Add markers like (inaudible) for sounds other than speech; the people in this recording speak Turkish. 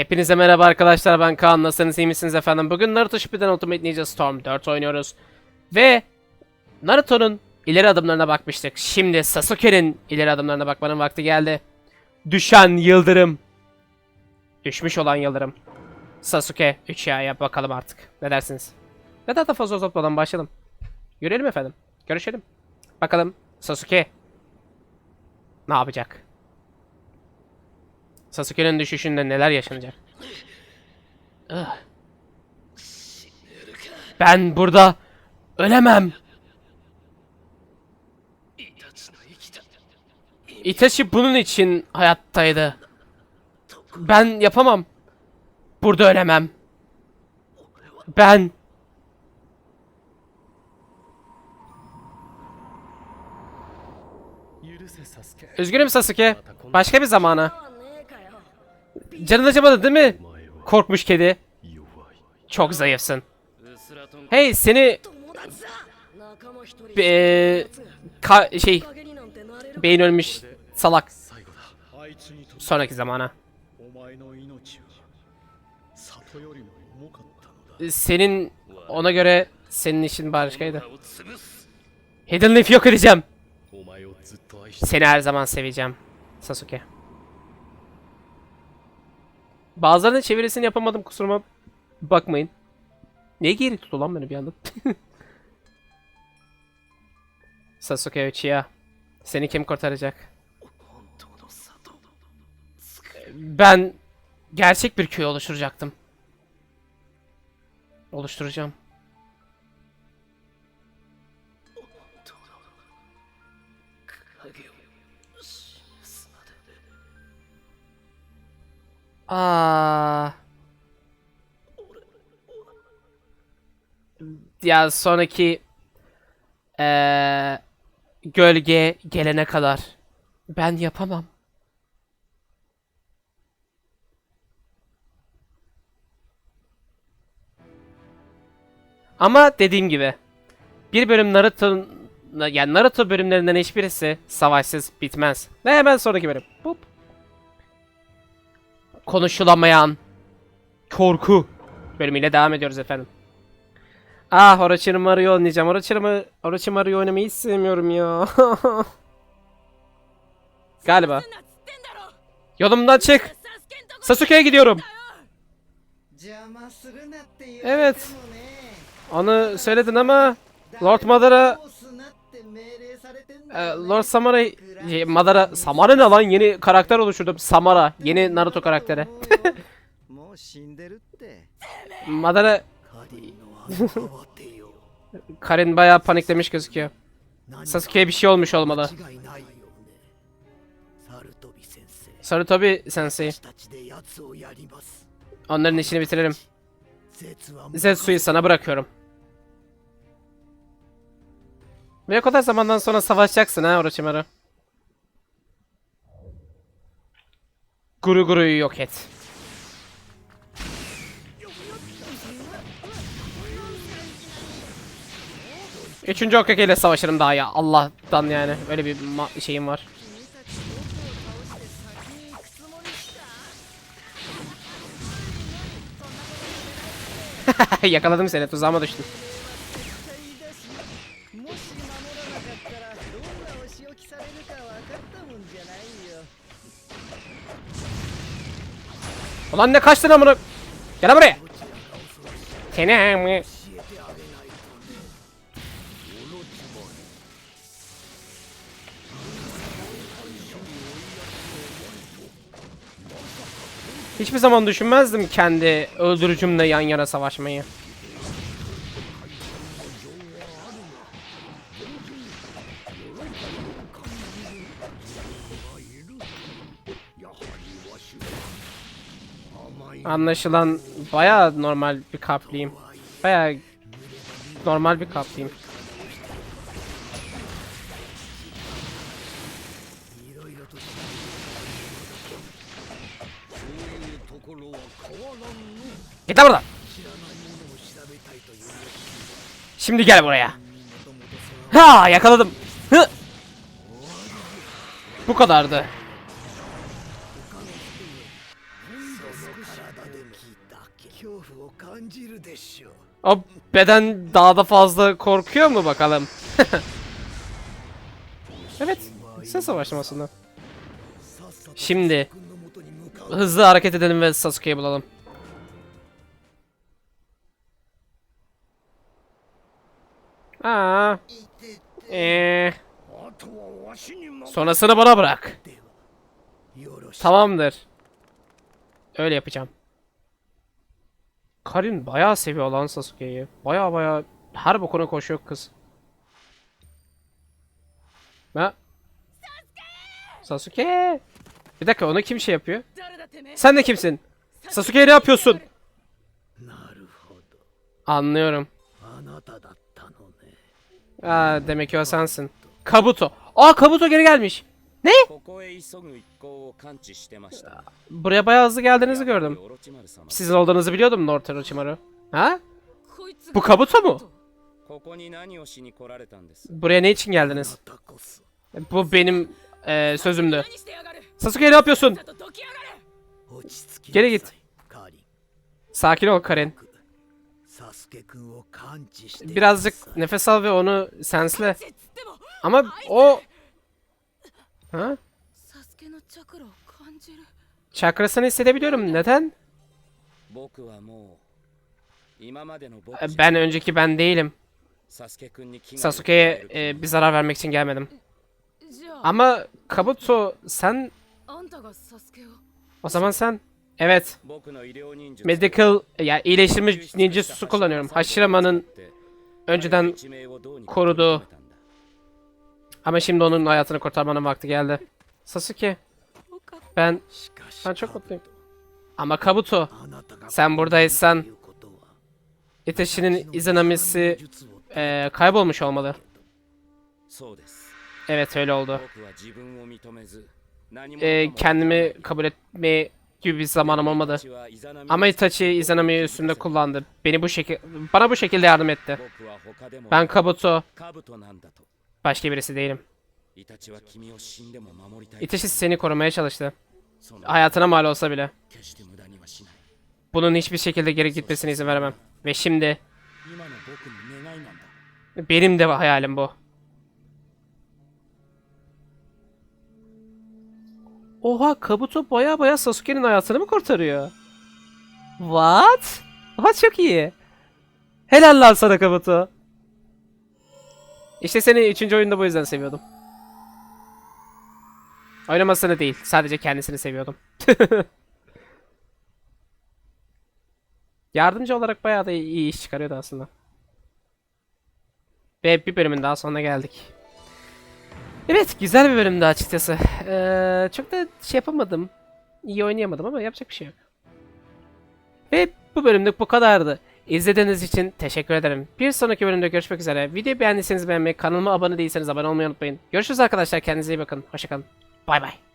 Hepinize merhaba arkadaşlar ben Kaan. Nasılsınız iyi misiniz efendim? Bugün Naruto Shippuden Ultimate Ninja Storm 4 oynuyoruz. Ve Naruto'nun ileri adımlarına bakmıştık. Şimdi Sasuke'nin ileri adımlarına bakmanın vakti geldi. Düşen Yıldırım. Düşmüş olan Yıldırım. Sasuke 3 yap bakalım artık. Ne dersiniz? Ne daha da fazla uzatmadan başlayalım. Yürüyelim efendim. Görüşelim. Bakalım Sasuke Ne yapacak Sasuke'nin düşüşünde neler yaşanacak? Ugh. Ben burada ölemem. Itachi bunun için hayattaydı. Ben yapamam. Burada ölemem. Ben Üzgünüm Sasuke. Başka bir zamana. Canın acımadı değil mi? Korkmuş kedi. Çok zayıfsın. Hey seni... Be... E, ka şey... Beyin ölmüş salak. Sonraki zamana. Senin... Ona göre senin işin başkaydı. Hidden Leaf yok edeceğim. Seni her zaman seveceğim. Sasuke. Bazılarının çevirisini yapamadım kusuruma bakmayın. Niye geri tuttu lan beni bir anda? (laughs) Sasuke Uchiha. Seni kim kurtaracak? Ben gerçek bir köy oluşturacaktım. Oluşturacağım. Aa. Ya sonraki eee, gölge gelene kadar ben yapamam. Ama dediğim gibi bir bölüm Naruto yani Naruto bölümlerinden hiçbirisi savaşsız bitmez. Ve hemen sonraki bölüm. Bup konuşulamayan korku bölümüyle devam ediyoruz efendim. Ah Orochimaru'yu oynayacağım. Orochimaru, Orochimaru'yu oynamayı hiç sevmiyorum ya. (laughs) Galiba. Yolumdan çık. Sasuke'ye gidiyorum. Evet. Onu söyledin ama Lord Madara ee, Lord Samara... Şey, Madara... Samara ne lan? Yeni karakter oluşturdum. Samara. Yeni Naruto karakteri. (laughs) Madara... (laughs) Karin bayağı paniklemiş gözüküyor. Sasuke'ye bir şey olmuş olmalı. Sarutobi sensei. Onların işini bitirelim. Zetsu'yu sana bırakıyorum. O kadar zamandan sonra savaşacaksın ha Orochimaru. Guru Guru'yu yok et. Üçüncü Okage ile savaşırım daha ya. Allah'tan yani. Öyle bir şeyim var. (laughs) Yakaladım seni. Tuzağıma düştün. Ulan ne kaçtın amına? Gel buraya. Seni mi? Hiçbir zaman düşünmezdim kendi öldürücümle yan yana savaşmayı. Anlaşılan baya normal bir kapliyim. Baya normal bir kapliyim. Git lan buradan. Şimdi gel buraya. Ha yakaladım. Hı. Bu kadardı. O beden daha da fazla korkuyor mu bakalım? (laughs) evet. Sen savaştım aslında. Şimdi. Hızlı hareket edelim ve Sasuke'yi bulalım. Aa. Ee. Sonrasını bana bırak. Tamamdır. Öyle yapacağım. Karin bayağı seviyor lan Sasuke'yi. Bayağı bayağı her bokuna koşuyor kız. Ha? Sasuke! Bir dakika ona kim şey yapıyor? Sen de kimsin? Sasuke ne yapıyorsun? Anlıyorum. Aa, demek ki o sensin. Kabuto. Aa Kabuto geri gelmiş. Ne? Buraya bayağı hızlı geldiğinizi gördüm. Sizin olduğunuzu biliyordum Norte Orochimaru. Ha? Bu Kabuto mu? Buraya ne için geldiniz? E, bu benim e, sözümdü. Sasuke ne yapıyorsun? Geri git. Sakin ol Karen. Birazcık nefes al ve onu sensle. Ama o Ha? Çakrasını hissedebiliyorum. Neden? Ee, ben önceki ben değilim. Sasuke'ye e, bir zarar vermek için gelmedim. Ama Kabuto sen... O zaman sen... Evet. Medical, e, yani iyileştirme ninjutsu kullanıyorum. Hashirama'nın önceden koruduğu ama şimdi onun hayatını kurtarmanın vakti geldi. Sasuke. Ben... Ben çok mutluyum. Ama Kabuto. Sen buradaysan... Iteshi'nin izanamisi e, kaybolmuş olmalı. Evet öyle oldu. E, kendimi kabul etmeyi gibi bir zamanım olmadı. Ama Itachi Izanami'yi üstümde kullandı. Beni bu şekil bana bu şekilde yardım etti. Ben Kabuto Başka birisi değilim. Itachi seni korumaya çalıştı. Hayatına mal olsa bile. Bunun hiçbir şekilde geri gitmesine izin veremem. Ve şimdi... Benim de hayalim bu. Oha Kabuto baya baya Sasuke'nin hayatını mı kurtarıyor? What? What çok iyi. Helal lan sana Kabuto. İşte seni 3. oyunda bu yüzden seviyordum. Oynamasını değil, sadece kendisini seviyordum. (laughs) Yardımcı olarak bayağı da iyi iş çıkarıyordu aslında. Ve bir bölümün daha sonuna geldik. Evet güzel bir bölümdü açıkçası. Ee, çok da şey yapamadım. İyi oynayamadım ama yapacak bir şey yok. Ve bu bölümlük bu kadardı. İzlediğiniz için teşekkür ederim. Bir sonraki bölümde görüşmek üzere. Videoyu beğendiyseniz beğenmeyi, kanalıma abone değilseniz abone olmayı unutmayın. Görüşürüz arkadaşlar. Kendinize iyi bakın. Hoşçakalın. Bay bay.